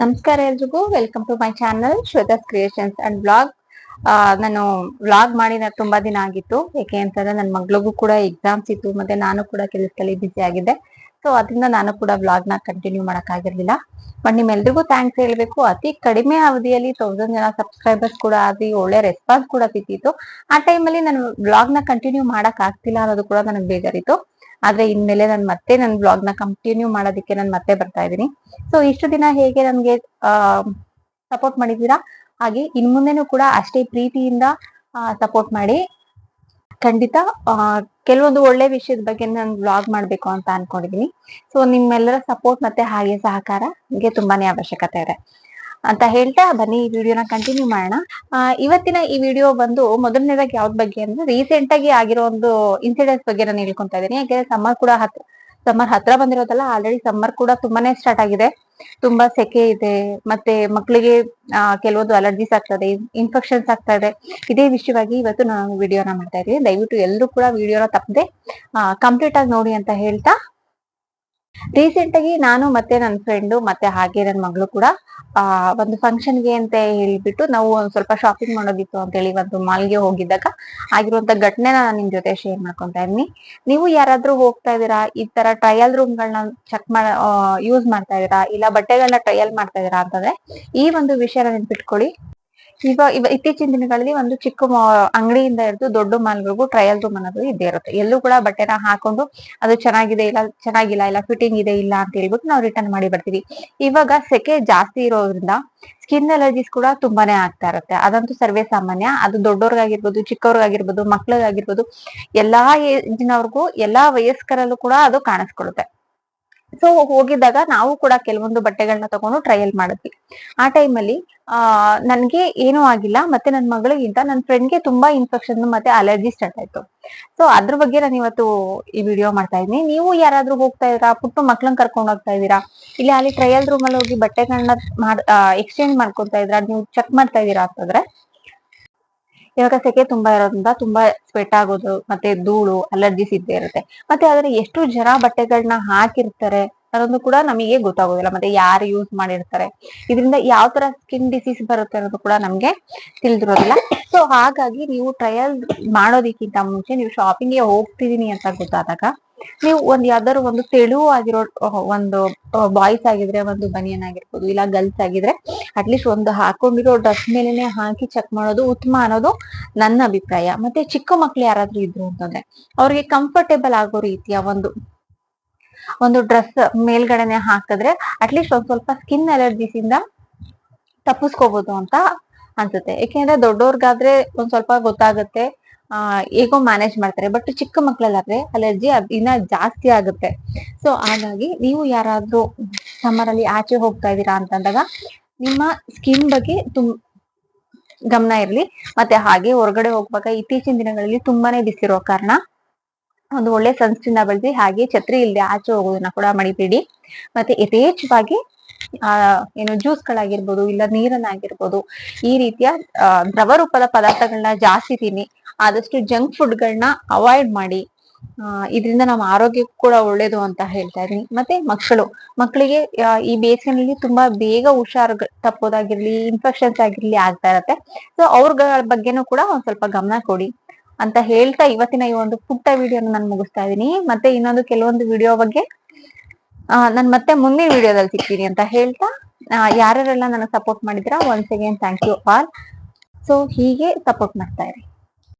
ನಮಸ್ಕಾರ ಎಲ್ರಿಗೂ. Welcome to my channel Shweta's creations and blog ನಾನು ವ್ಲಾಗ್ ಮಾಡಿ ತುಂಬಾ ದಿನ ಆಗಿತ್ತು. ಯಾಕೆ ಅಂತಂದ್ರೆ ನನ್ನ ಮಗಳಿಗೂ ಕೂಡ ಎಕ್ಸಾಮ್ಸ್ ಇತ್ತು, ಮತ್ತೆ ನಾನು ಕೂಡ ಕೆಲಸದಲ್ಲಿ ಬ್ಯುಸಿ ಆಗಿದ್ದೆ. ಸೊ ಅದರಿಂದ ನಾನು ಕೂಡ ವ್ಲಾಗ್ನ ಕಂಟಿನ್ಯೂ ಮಾಡಕ್ ಆಗಿರ್ಲಿಲ್ಲ. ಬಟ್ ನಿಮ್ಮೆಲ್ರಿಗೂ ಥ್ಯಾಂಕ್ಸ್ ಹೇಳ್ಬೇಕು. ಅತಿ ಕಡಿಮೆ ಅವಧಿಯಲ್ಲಿ ತೌಸಂಡ್ ಜನ ಸಬ್ಸ್ಕ್ರೈಬರ್ಸ್ ಕೂಡ ಆಗಿ ಒಳ್ಳೆ ರೆಸ್ಪಾನ್ಸ್ ಕೂಡ ಸಿಕ್ಕಿತ್ತು. ಆ ಟೈಮಲ್ಲಿ ನಾನು ವ್ಲಾಗ್ನ ಕಂಟಿನ್ಯೂ ಮಾಡಕ್ ಆಗ್ತಿಲ್ಲ ಅನ್ನೋದು ಕೂಡ ನನಗೆ ಬೇಜಾರಿತ್ತು. ಆದ್ರೆ ಇನ್ಮೇಲೆ ನಾನು ಮತ್ತೆ ನನ್ನ ಬ್ಲಾಗ್ನ ಕಂಟಿನ್ಯೂ ಮಾಡೋದಕ್ಕೆ ನಾನು ಮತ್ತೆ ಬರ್ತಾ ಇದ್ದೀನಿ. ಸೊ ಇಷ್ಟು ದಿನ ಹೇಗೆ ನನ್ಗೆ ಸಪೋರ್ಟ್ ಮಾಡಿದ್ದೀರಾ? ಹಾಗೆ ಇನ್ ಮುಂದೆನೂ ಕೂಡ ಅಷ್ಟೇ ಪ್ರೀತಿಯಿಂದ ಸಪೋರ್ಟ್ ಮಾಡಿ. ಖಂಡಿತ ಕೆಲವೊಂದು ಒಳ್ಳೆ ವಿಷಯದ ಬಗ್ಗೆ ನಾನು ಬ್ಲಾಗ್ ಮಾಡ್ಬೇಕು ಅಂತ ಅನ್ಕೊಂಡಿದೀನಿ. ಸೊ ನಿಮ್ಮೆಲ್ಲರ ಸಪೋರ್ಟ್ ಮತ್ತೆ ಹಾಗೆ ಸಹಕಾರ, ನಿಮಗೆ ತುಂಬಾನೇ ಅವಶ್ಯಕತೆ ಇದೆ. ಅಂತ ಹೇಳ್ತಾ ಬನ್ನಿ, ಈ ವಿಡಿಯೋನ ಕಂಟಿನ್ಯೂ ಮಾಡೋಣ. ಇವತ್ತಿನ ಈ ವಿಡಿಯೋ ಬಂದು ಮೊದಲನೇದಾಗಿ ಯಾವ್ದ್ ಬಗ್ಗೆ ಅಂದ್ರೆ ರೀಸೆಂಟ್ ಆಗಿ ಆಗಿರೋ ಒಂದು ಇನ್ಸಿಡೆಂಟ್ಸ್ ಬಗ್ಗೆ ನಾನು ಹೇಳ್ಕೊಂತಾ ಇದ್ದೀನಿ. ಯಾಕಂದ್ರೆ ಸಮ್ಮರ್ ಕೂಡ ಹತ್ರ ಸಮ್ಮರ್ ಹತ್ರ ಬಂದಿರೋದಲ್ಲ ಆಲ್ರೆಡಿ ಸಮ್ಮರ್ ಕೂಡ ತುಂಬಾನೇ ಸ್ಟಾರ್ಟ್ ಆಗಿದೆ. ತುಂಬಾ ಸೆಕೆ ಇದೆ, ಮತ್ತೆ ಮಕ್ಕಳಿಗೆ ಕೆಲವೊಂದು ಅಲರ್ಜೀಸ್ ಆಗ್ತದೆ ಇನ್ಫೆಕ್ಷನ್ಸ್ ಆಗ್ತಾ ಇದೆ ಇದೇ ವಿಷಯವಾಗಿ ಇವತ್ತು ನಾನು ವಿಡಿಯೋನ ಮಾಡ್ತಾ ಇದ್ದೀನಿ. ದಯವಿಟ್ಟು ಎಲ್ಲರೂ ಕೂಡ ವಿಡಿಯೋನ ತಪ್ಪದೆ ಕಂಪ್ಲೀಟ್ ಆಗಿ ನೋಡಿ ಅಂತ ಹೇಳ್ತಾ ರೀಸೆಂಟ್ ಆಗಿ ನಾನು ಮತ್ತೆ ನನ್ನ ಫ್ರೆಂಡು ಮತ್ತೆ ಹಾಗೆ ನನ್ನ ಮಗಳು ಕೂಡ, ಆ, ಒಂದು ಫಂಕ್ಷನ್ಗೆ ಅಂತ ಹೇಳ್ಬಿಟ್ಟು ನಾವು ಒಂದ್ ಸ್ವಲ್ಪ ಶಾಪಿಂಗ್ ಮಾಡೋದಿತ್ತು ಅಂತ ಹೇಳಿ ಒಂದು ಮಾಲ್ಗೆ ಹೋಗಿದ್ದಾಗ ಆಗಿರುವಂತ ಘಟನೆ ನಾನು ನಿಮ್ ಜೊತೆ ಶೇರ್ ಮಾಡ್ಕೊಂತಾ ಇದೀನಿ ನೀವು ಯಾರಾದ್ರೂ ಹೋಗ್ತಾ ಇದೀರಾ ಈ ತರ ಟ್ರಯಲ್ ರೂಮ್ ಗಳನ್ನ ಚೆಕ್ ಮಾಡ ಯೂಸ್ ಮಾಡ್ತಾ ಇದೀರಾ ಇಲ್ಲ ಬಟ್ಟೆಗಳನ್ನ ಟ್ರಯಲ್ ಮಾಡ್ತಾ ಇದೀರಾ ಅಂತಂದ್ರೆ ಈ ಒಂದು ವಿಷಯನ ನೆನ್ಪಿಟ್ಕೊಳ್ಳಿ. ಇವಾಗ ಇವ ಇತ್ತೀಚಿನ ದಿನಗಳಲ್ಲಿ ಒಂದು ಚಿಕ್ಕ ಅಂಗಡಿಯಿಂದ ಹಿಡಿದು ದೊಡ್ಡ ಮಾಲ್ಗಳಿಗೂ ಟ್ರಯಲ್ ರೂಮ್ ಅನ್ನೋದು ಇದ್ದೇ ಇರುತ್ತೆ. ಎಲ್ಲೂ ಕೂಡ ಬಟ್ಟೆನ ಹಾಕೊಂಡು ಅದು ಚೆನ್ನಾಗಿದೆ ಇಲ್ಲ, ಚೆನ್ನಾಗಿಲ್ಲ, ಇಲ್ಲ ಫಿಟ್ಟಿಂಗ್ ಇದೆ ಇಲ್ಲ ಅಂತ ಹೇಳ್ಬಿಟ್ಟು ನಾವು ರಿಟರ್ನ್ ಮಾಡಿ ಬರ್ತೀವಿ. ಇವಾಗ ಸೆಕೆ ಜಾಸ್ತಿ ಇರೋದ್ರಿಂದ ಸ್ಕಿನ್ ಅಲರ್ಜೀಸ್ ಕೂಡ ತುಂಬಾನೇ ಆಗ್ತಾ ಇರುತ್ತೆ. ಅದಂತೂ ಸರ್ವೇ ಸಾಮಾನ್ಯ. ಅದು ದೊಡ್ಡವ್ರಿಗಾಗಿರ್ಬೋದು ಚಿಕ್ಕವ್ರಿಗಾಗಿರ್ಬೋದು, ಮಕ್ಳಿಗಾಗಿರ್ಬೋದು, ಎಲ್ಲಾ ಏಜಿನವ್ರಿಗೂ, ಎಲ್ಲಾ ವಯಸ್ಕರಲ್ಲೂ ಕೂಡ ಅದು ಕಾಣಿಸ್ಕೊಳ್ಳುತ್ತೆ. ಸೊ ಹೋಗಿದ್ದಾಗ ನಾವು ಕೂಡ ಕೆಲವೊಂದು ಬಟ್ಟೆಗಳನ್ನ ತಗೊಂಡು ಟ್ರಯಲ್ ಮಾಡಿದ್ವಿ. ಆ ಟೈಮಲ್ಲಿ ಆ, ನನ್ಗೆ ಏನೂ ಆಗಿಲ್ಲ, ಮತ್ತೆ ನನ್ನ ಮಗಳಿಗಿಂತ ನನ್ನ ಫ್ರೆಂಡ್ಗೆ ತುಂಬಾ ಇನ್ಫೆಕ್ಷನ್ ಮತ್ತೆ ಅಲರ್ಜಿ ಸ್ಟಾರ್ಟ್ ಆಯ್ತು. ಸೊ ಅದ್ರ ಬಗ್ಗೆ ನಾನು ಇವತ್ತು ಈ ವಿಡಿಯೋ ಮಾಡ್ತಾ ಇದ್ದೀನಿ. ನೀವು ಯಾರಾದ್ರೂ ಹೋಗ್ತಾ ಇದ್ದೀರಾ, ಪುಟ್ಟು ಮಕ್ಳನ್ನ ಕರ್ಕೊಂಡು ಹೋಗ್ತಾ ಇದೀರಾ ಇಲ್ಲಿ ಅಲ್ಲಿ ಟ್ರಯಲ್ ರೂಮ್ ಅಲ್ಲಿ ಹೋಗಿ ಬಟ್ಟೆಗಳನ್ನ ಮಾಡ್ ಎಕ್ಸ್ಚೇಂಜ್ ಮಾಡ್ಕೊತಾ ಇದ್ರ ನೀವು ಚೆಕ್ ಮಾಡ್ತಾ ಇದ್ದೀರಾ ಅಂತಂದ್ರೆ, ಇವಾಗ ಸೆಕೆ ತುಂಬಾ ಇರೋದ್ರಿಂದ ತುಂಬಾ ಸ್ವೆಟ್ ಆಗೋದು, ಮತ್ತೆ ಧೂಳು ಅಲರ್ಜಿಸ್ ಇದ್ದೇ ಇರುತ್ತೆ. ಮತ್ತೆ ಆದ್ರೆ ಎಷ್ಟು ಜನ ಬಟ್ಟೆಗಳನ್ನ ಹಾಕಿರ್ತಾರೆ ಅನ್ನೋದು ಕೂಡ ನಮಗೆ ಗೊತ್ತಾಗೋದಿಲ್ಲ. ಮತ್ತೆ ಯಾರು ಯೂಸ್ ಮಾಡಿರ್ತಾರೆ? ಇದರಿಂದ ಯಾವ ತರ ಸ್ಕಿನ್ ಡಿಸೀಸ್ ಬರುತ್ತೆ ಅನ್ನೋದು ಕೂಡ ನಮ್ಗೆ ತಿಳಿದಿರೋದಿಲ್ಲ. ಸೊ ಹಾಗಾಗಿ ನೀವು ಟ್ರಯಲ್ ಮಾಡೋದಕ್ಕಿಂತ ಮುಂಚೆ ನೀವು ಶಾಪಿಂಗ್ಗೆ ಹೋಗ್ತಿದೀನಿ ಅಂತ ಗೊತ್ತಾದಾಗ, ನೀವು ಒಂದ್ ಯಾವ್ದಾದ್ರು ಒಂದು ತೆಳುವಾಗಿರೋ ಒಂದು ಬಾಯ್ಸ್ ಆಗಿದ್ರೆ ಒಂದು ಬನಿಯನ್ ಆಗಿರ್ಬೋದು, ಇಲ್ಲ ಗರ್ಲ್ಸ್ ಆಗಿದ್ರೆ ಅಟ್ಲೀಸ್ಟ್ ಒಂದು ಹಾಕೊಂಡಿರೋ ಡ್ರೆಸ್ ಮೇಲೆನೆ ಹಾಕಿ ಚೆಕ್ ಮಾಡೋದು ಉತ್ತಮ ಅನ್ನೋದು ನನ್ನ ಅಭಿಪ್ರಾಯ. ಮತ್ತೆ ಚಿಕ್ಕ ಮಕ್ಳು ಯಾರಾದ್ರೂ ಇದ್ರು ಅಂತಂದ್ರೆ, ಅವ್ರಿಗೆ ಕಂಫರ್ಟೇಬಲ್ ಆಗೋ ರೀತಿಯ ಒಂದು ಒಂದು ಡ್ರೆಸ್ ಮೇಲ್ಗಡೆನೆ ಹಾಕಿದ್ರೆ ಅಟ್ಲೀಸ್ಟ್ ಒಂದ್ ಸ್ವಲ್ಪ ಸ್ಕಿನ್ ಅಲರ್ಜಿಸ್ ಇಂದ ತಪ್ಪಿಸ್ಕೋಬಹುದು ಅಂತ ಅನ್ಸುತ್ತೆ. ಯಾಕೆಂದ್ರೆ ದೊಡ್ಡವ್ರಿಗಾದ್ರೆ ಒಂದ್ ಸ್ವಲ್ಪ ಗೊತ್ತಾಗುತ್ತೆ, ಆ, ಹೇಗೋ ಮ್ಯಾನೇಜ್ ಮಾಡ್ತಾರೆ. ಬಟ್ ಚಿಕ್ಕ ಮಕ್ಕಳಲ್ಲಾದ್ರೆ ಅಲರ್ಜಿ ಇನ್ನ ಜಾಸ್ತಿ ಆಗುತ್ತೆ. ಸೊ ಹಾಗಾಗಿ ನೀವು ಯಾರಾದ್ರೂ ಸಮ್ಮರ್ ಅಲ್ಲಿ ಆಚೆ ಹೋಗ್ತಾ ಇದ್ದೀರಾ ಅಂತಂದಾಗ ನಿಮ್ಮ ಸ್ಕಿನ್ ಬಗ್ಗೆ ತುಂಬ ಗಮನ ಇರ್ಲಿ. ಮತ್ತೆ ಹಾಗೆ ಹೊರಗಡೆ ಹೋಗುವಾಗ ಇತ್ತೀಚಿನ ದಿನಗಳಲ್ಲಿ ತುಂಬಾನೇ ಬಿಸಿರೋ ಕಾರಣ ಒಂದು ಒಳ್ಳೆ ಸನ್ಸ್ಕ್ರೀನ್ ಬಳಸಿ ಹಾಗೆ ಛತ್ರಿ ಇಲ್ಲದೆ ಆಚೆ ಹೋಗೋದನ್ನ ಕೂಡ ಮಡಿಬೇಡಿ. ಮತ್ತೆ ಯಥೇಚ್ಛವಾಗಿ, ಆ, ಏನು ಜ್ಯೂಸ್ ಗಳಾಗಿರ್ಬೋದು ಇಲ್ಲ ನೀರನ್ನಾಗಿರ್ಬೋದು ಈ ರೀತಿಯ ದ್ರವ ರೂಪದ ಪದಾರ್ಥಗಳನ್ನ ಜಾಸ್ತಿ ತಿನ್ನಿ, ಆದಷ್ಟು ಜಂಕ್ ಫುಡ್ ಗಳನ್ನ ಅವಾಯ್ಡ್ ಮಾಡಿ ಇದರಿಂದ ನಮ್ಮ ಆರೋಗ್ಯಕ್ಕೂ ಕೂಡ ಒಳ್ಳೇದು ಅಂತ ಹೇಳ್ತಾ ಇದೀನಿ ಮತ್ತೆ ಮಕ್ಕಳು, ಮಕ್ಕಳಿಗೆ ಈ ಬೇಸಿಗೆನಲ್ಲಿ ತುಂಬಾ ಬೇಗ ಹುಷಾರ್ ತಪ್ಪೋದಾಗಿರ್ಲಿ ಇನ್ಫೆಕ್ಷನ್ಸ್ ಆಗಿರ್ಲಿ ಆಗ್ತಾ ಇರತ್ತೆ. ಸೊ ಅವ್ರಗಳ ಬಗ್ಗೆನೂ ಕೂಡ ಒಂದ್ ಸ್ವಲ್ಪ ಗಮನ ಕೊಡಿ. ಅಂತ ಹೇಳ್ತಾ ಇವತ್ತಿನ ಈ ಒಂದು ಪುಟ್ಟ ವಿಡಿಯೋನ ನಾನು ಮುಗಿಸ್ತಾ ಇದೀನಿ. ಮತ್ತೆ ಇನ್ನೊಂದು ಕೆಲವೊಂದು ವಿಡಿಯೋ ಬಗ್ಗೆ ನಾನು ಮತ್ತೆ ಮುಂದಿನ ವಿಡಿಯೋದಲ್ಲಿ ಸಿಗ್ತೀನಿ ಅಂತ ಹೇಳ್ತಾ ಯಾರ್ಯಾರೆಲ್ಲ ನನಗೆ ಸಪೋರ್ಟ್ ಮಾಡಿದ್ರ once again thank you all so ಹೀಗೆ ಸಪೋರ್ಟ್ ಮಾಡ್ತಾ ಇರಿ.